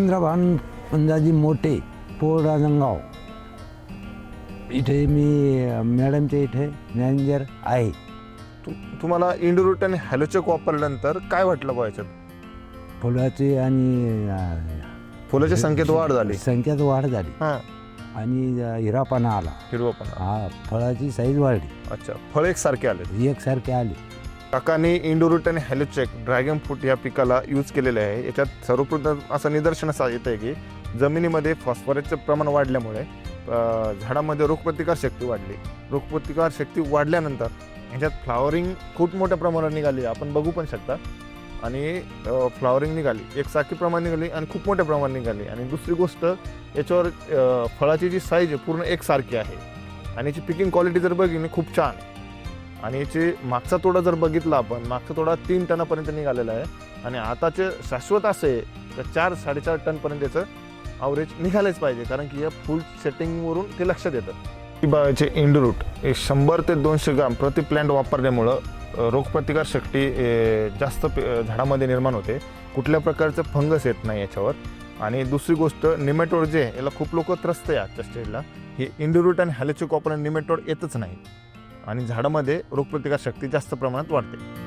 चंद्रभान पंजाजी मोठे पोळ राजनगाव. इथे मी मॅडमच्या इथे मॅनेजर आहे. तु तुम्हाला इंडोरूट आणि हॅलोचेक वापरल्यानंतर काय वाटलं बा याच्यात? फुलाची आणि अ, फुलाच्या संख्येत वाढ झाली. संख्यात वाढ झाली. हां. आणि अ, हिरापणा आला. हिरवपणा. हा फळाची साईज वाढली. अच्छा फळ एकसारखे आले. एकसारखे आले. काकांनी इंडोरूट आणि हॅलोचेक ड्रॅगन फ्रूट या पिकाला यूज केलेले आहे. याच्यात सर्वप्रथम असं निदर्शनास येतं आहे की जमिनीमध्ये फॉस्फरसचं प्रमाण वाढल्यामुळे झाडामध्ये रोगप्रतिकार शक्ती वाढली. रोगप्रतिकार शक्ती वाढल्यानंतर ह्याच्यात फ्लावरिंग खूप मोठ्या प्रमाणात निघाली. आपण बघू पण शकता. आणि फ्लावरिंग निघाली. एकसारखी प्रमाण निघाली आणि खूप मोठ्या प्रमाणात निघाली. आणि दुसरी गोष्ट याच्यावर फळाची जी साईज आहे पूर्ण एकसारखी आहे. आणि याची पिकिंग क्वालिटी जर बघितली खूप छान. आहे आणि याचे मागचा तोडा जर बघितला आपण मागचा तोडा तीन टनापर्यंत निघालेला आहे. आणि आताचे शाश्वत असे आहे तर चार साडेचार टनपर्यंत याचं अवरेज निघालंच पाहिजे कारण की या फुल सेटिंगवरून ते लक्षात येतं. बाळाचे इंडरूट हे शंभर ते दोनशे ग्राम प्रति प्लॅन्ट वापरल्यामुळं रोगप्रतिकार शक्ती जास्त पे- झाडामध्ये निर्माण होते. कुठल्या प्रकारचं फंगस येत नाही याच्यावर. आणि दुसरी गोष्ट निमेटोड जे आहे याला खूप लोक त्रस्त आहे आजच्या स्टेजला हे इंडरूट आणि हॅलोचिक आणि निमेटोड येतच नाही. आणि झाडामध्ये रोगप्रतिकार शक्ती जास्त प्रमाणात वाढते.